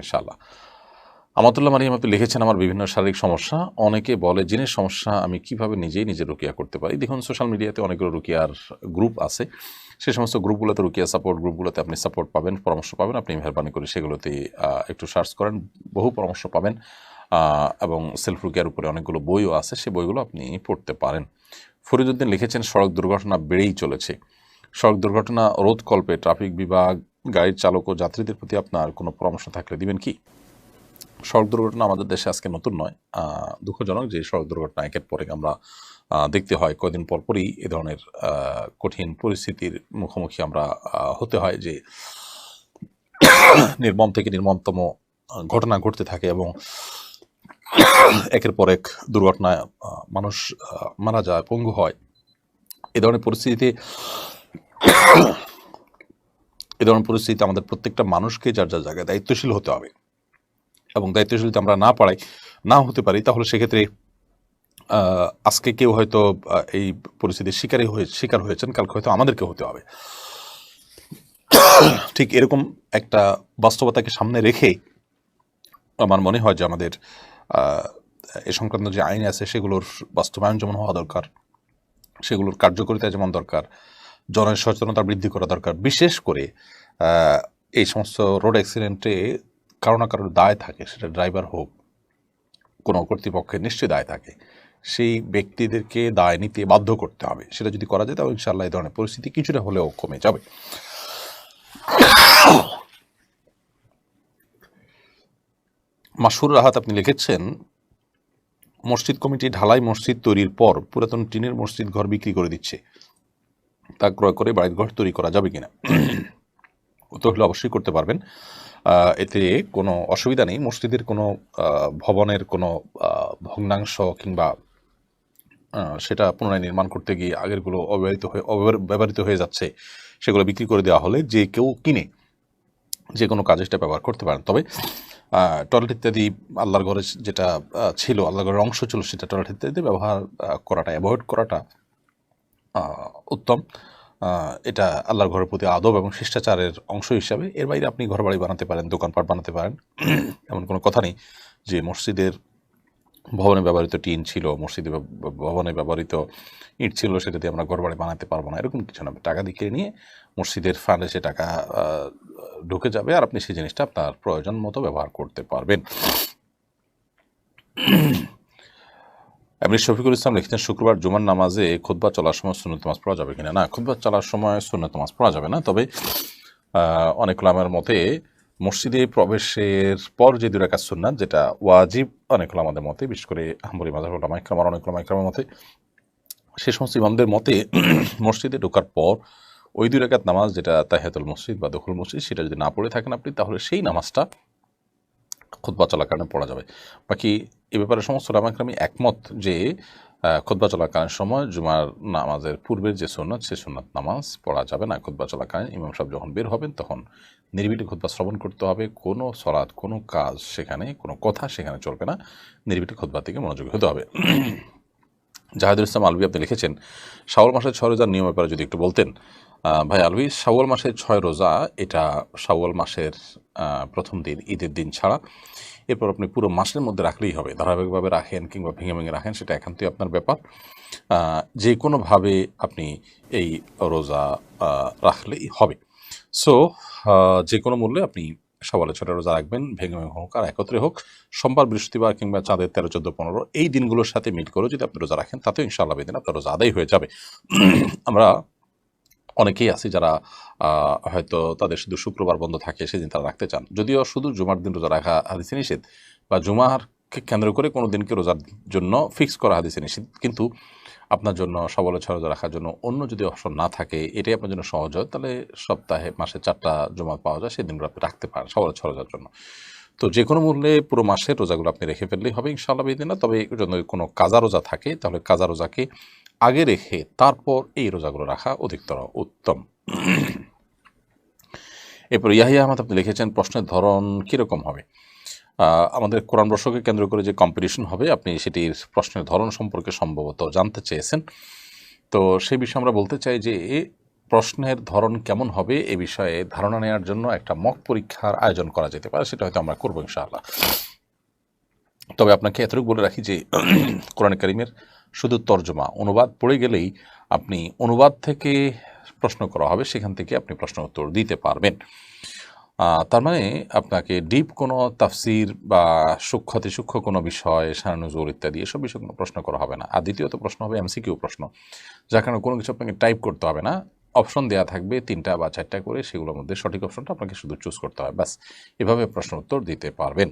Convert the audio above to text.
ইনশাআল্লাহ। আমাতুল্লাহ মারিয়াম, আপনি লিখেছেন আমার বিভিন্ন শারীরিক সমস্যা। অনেকে বলে, জিনের সমস্যা আমি কীভাবে নিজেই নিজে রুকিয়া করতে পারি? দেখুন, সোশ্যাল মিডিয়াতে অনেকগুলো রুকিয়ার গ্রুপ আছে। সেই সমস্ত গ্রুপগুলোতে রুকিয়া সাপোর্ট, গ্রুপগুলোতে আপনি সাপোর্ট পাবেন, পরামর্শ পাবেন, আপনি মেহরবানি করে সেগুলোতে একটু সার্চ করেন, বহু পরামর্শ পাবেন এবং সেলফ রুকিয়ার উপরে অনেকগুলো বইও আছে, সে বইগুলো আপনি পড়তে পারেন। ফরিদুদ্দিন লিখেছেন, সড়ক দুর্ঘটনা বেড়েই চলেছে। সড়ক দুর্ঘটনা, রোধকল্পে, ট্রাফিক বিভাগ গাড়ির চালক ও যাত্রীদের প্রতি আপনার কোনো পরামর্শ থাকলে দিবেন কি? সড়ক দুর্ঘটনা আমাদের দেশে আজকে নতুন নয়। দুঃখজনক যে সড়ক দুর্ঘটনা একের পরে আমরা দেখতে হয়। কয়দিন পর পরই এ ধরনের কঠিন পরিস্থিতির মুখোমুখি আমরা হতে হয় যে নির্মম থেকে নির্মমতম ঘটনা ঘটতে থাকে এবং একের পর এক দুর্ঘটনায় মানুষ মারা যায়, পঙ্গু হয়। এ ধরনের পরিস্থিতিতে এ ধরনের পরিস্থিতিতে আমাদের প্রত্যেকটা মানুষকে যার যার জায়গায় দায়িত্বশীল হতে হবে। এবং দায়িত্বশীল আমরা না পারাই, না হতে পারি, তাহলে সেক্ষেত্রে আজকে কেউ হয়তো এই পরিস্থিতির শিকারই হয়ে, শিকার হয়েছেন, কালকে হয়তো আমাদেরকে হতে হবে। ঠিক এরকম একটা বাস্তবতাকে সামনে রেখে আমার মনে হয় যে আমাদের এ সংক্রান্ত যে আইন আছে সেগুলোর বাস্তবায়ন যেমন হওয়া দরকার, সেগুলোর কার্যকারিতা যেমন দরকার জনের সচেতনতা বৃদ্ধি করা দরকার। বিশেষ করে এই সমস্ত রোড অ্যাক্সিডেন্টে কারও না কারোর দায় থাকে, সেটা ড্রাইভার হোক, কোনো কর্তৃপক্ষের নিশ্চয়ই দায় থাকে। সেই ব্যক্তিদেরকে দায় নিতে বাধ্য করতে হবে। সেটা যদি করা যায়, তাহলে ইনশাআল্লাহ এই ধরনের পরিস্থিতি কিছুটা হলেও কমে যাবে। মাসুর রাহাত আপনি লিখেছেন, মসজিদ কমিটি ঢালাই মসজিদ তৈরির পর পুরাতন টিনের মসজিদ ঘর বিক্রি করে দিচ্ছে। তা ক্রয় করে বাড়ির ঘর তৈরি করা যাবে কিনা? উত্তর হলে অবশ্যই করতে পারবেন। এতে কোনো অসুবিধা নেই। মসজিদের কোনো ভবনের কোনো ভগ্নাংশ কিংবা সেটা পুনরায় নির্মাণ করতে গিয়ে আগেরগুলো অব্যবহৃত হয়ে অব্যবহার- ব্যবহৃত হয়ে যাচ্ছে, সেগুলো বিক্রি করে দেওয়া হলে যে কেউ কিনে যে কোনো কাজে সেটা ব্যবহার করতে পারেন। তবে টয়লেট ইত্যাদি আল্লাহর ঘরে যেটা ছিল, আল্লাহর ঘরের অংশ ছিল, সেটা টয়লেট ইত্যাদি ব্যবহার করাটা অ্যাভয়েড করাটা উত্তম। এটা আল্লাহর ঘরের প্রতি আদব এবং শিষ্টাচারের অংশ হিসাবে এর বাইরে আপনি ঘর বাড়ি বানাতে পারেন, দোকানপাট বানাতে পারেন। এমন কোনো কথা নেই যে মসজিদের ভবনে ব্যবহৃত টিন ছিল মসজিদে ভবনে ব্যবহৃত ইট ছিল, সেটা দিয়ে আমরা ঘর বাড়ি বানাতে পারব না, এরকম কিছু না। টাকা দিয়ে কিনে নিয়ে মসজিদের ফান্ডে সে টাকা ঢুকে যাবে, আর আপনি সেই জিনিসটা আপনার প্রয়োজন মতো ব্যবহার করতে পারবেন। এমনি শফিকুল ইসলাম লিখতেন শুক্রবার জুমার নামাজে খুতবা চলার সময় সুন্নত নামাজ পড়া যাবে কিনা? না, খুতবা চলার সময় সুন্নত নামাজ পড়া যাবে না, তবে অনেক লামের মতে মসজিদে প্রবেশের পর যে দুই রাকাত সুন্নাত, যেটা ওয়াজিব, অনেক আমাদের মতে, বিশেষ করে আহমরি মাজাহ লামাইকরাম আর অনেক লামাইকরামের মতে, সে সমস্ত ইমামদের মতে মসজিদে ঢোকার পর ওই দুই রাকাত নামাজ, যেটা তাহিয়াতুল মসজিদ বা দখল মসজিদ, সেটা যদি না পড়ে থাকেন আপনি, তাহলে সেই নামাজটা খুতবা চলাকালীন পড়া যাবে। বাকি এ ব্যাপারে সমস্ত রামাক্রামী একমত যে খুতবা চলাকালীন সময়, জুমার নামাজের পূর্বের যে সুন্নত, সে সুন্নত নামাজ পড়া যাবে না। খুতবা চলাকালীন ইমাম সাহেব যখন বের হবেন, তখন নির্বিটি খুতবা শ্রবণ করতে হবে। কোনো সলাৎ, কোনো কাজ সেখানে, কোনো কথা সেখানে চলবে না। নির্বিটি খুতবা থেকে মনোযোগী হতে হবে। জাহেদুল ইসলাম আলভি আপনি লিখেছেন, শাওয়াল মাসের ছয় রোজার নিয়ম ব্যাপারে যদি একটু বলতেন ভাই আলভি, শাওয়াল মাসের ছয় রোজা, এটা শাওয়াল মাসের প্রথম দিন, ঈদের দিন ছাড়া। এরপর আপনি পুরো মাসের মধ্যে রাখলেই হবে। ধারাবাহিকভাবে রাখেন কিংবা ভেঙে ভেঙে রাখেন, সেটা একান্তই আপনার ব্যাপার। যে কোনোভাবে আপনি এই রোজা রাখলেই হবে। সো যে কোনো মূল্যে আপনি সওয়ালে ছটা রোজা রাখবেন, ভেঙে ভেঙে হোক আর একত্রে হোক। সোমবার, বৃহস্পতিবার কিংবা চাঁদের তেরো, চোদ্দ, পনেরো, এই দিনগুলোর সাথে মিট করে যদি আপনি রোজা রাখেন, তাতেও ইনশাআল্লাহ বেদিন আপনার রোজা আদায় হয়ে যাবে। আমরা অনেকেই আছে যারা হয়তো তাদের শুধু শুক্রবার বন্ধ থাকে, সেদিন তারা রাখতে চান। যদিও শুধু জুমার দিন রোজা রাখা হাদিসে নিষেধ বা জুমারকে কেন্দ্র করে কোনো দিনকে রোজার জন্য ফিক্স করা হাদিসে নিষেধ। কিন্তু আপনার জন্য সবলে রোজা রাখার জন্য অন্য যদি অপশন না থাকে, এটাই আপনার জন্য সহজ হয়। তাহলে সপ্তাহে, মাসে চারটা জমা পাওয়া যায় সেই দিনগুলো আপনি রাখতে পারেন সবলে রোজার জন্য। তো যে কোনো মূল্যে পুরো মাসের রোজাগুলো আপনি রেখে ফেললেই হবে ইনশাআল্লাহ বেদিন। তবে যদি কোনো কাজা রোজা থাকে, তাহলে কাজা রোজাকে আগে রেখে তারপর এই রোজাগুলো রাখা অধিকতর উত্তম। এরপর ইয়াহিয়া আহমদ, আপনি লিখেছেন প্রশ্নের ধরন কীরকম হবে? আমাদের কোরআন বর্ষকে কেন্দ্র করে যে কম্পিটিশন হবে, আপনি সেটির প্রশ্নের ধরন সম্পর্কে সম্ভবত জানতে চেয়েছেন। তো সেই বিষয়ে আমরা বলতে চাই যে প্রশ্নের ধরন কেমন হবে এ বিষয়ে ধারণা নেওয়ার জন্য একটা মক পরীক্ষার আয়োজন করা যেতে পারে, সেটা হয়তো আমরা করব ইনশাআল্লাহ। তবে আপনাকে এতটুকু বলে রাখি যে কোরআন করিমের শুধু তর্জমা, অনুবাদ পড়ে গেলেই আপনি অনুবাদ থেকে প্রশ্ন করা হবে, সেখান থেকে আপনি প্রশ্ন উত্তর দিতে পারবেন। তার মানে আপনাকে ডিপ কোনো তাফসির বা সূক্ষ্মতি সূক্ষ্ম কোনো বিষয় সারানুজুর ইত্যাদি এসব বিষয়ে কোনো প্রশ্ন করা হবে না। আর দ্বিতীয়ত প্রশ্ন হবে এমসিকিউ প্রশ্ন, যার কারণে কোনো কিছু আপনাকে টাইপ করতে হবে না। অপশন দেয়া থাকবে, তিনটা বা চারটা করে, সেগুলোর মধ্যে সঠিক অপশনটা আপনাকে শুধু চুজ করতে হয় ব্যাস, এভাবে প্রশ্ন উত্তর দিতে পারবেন।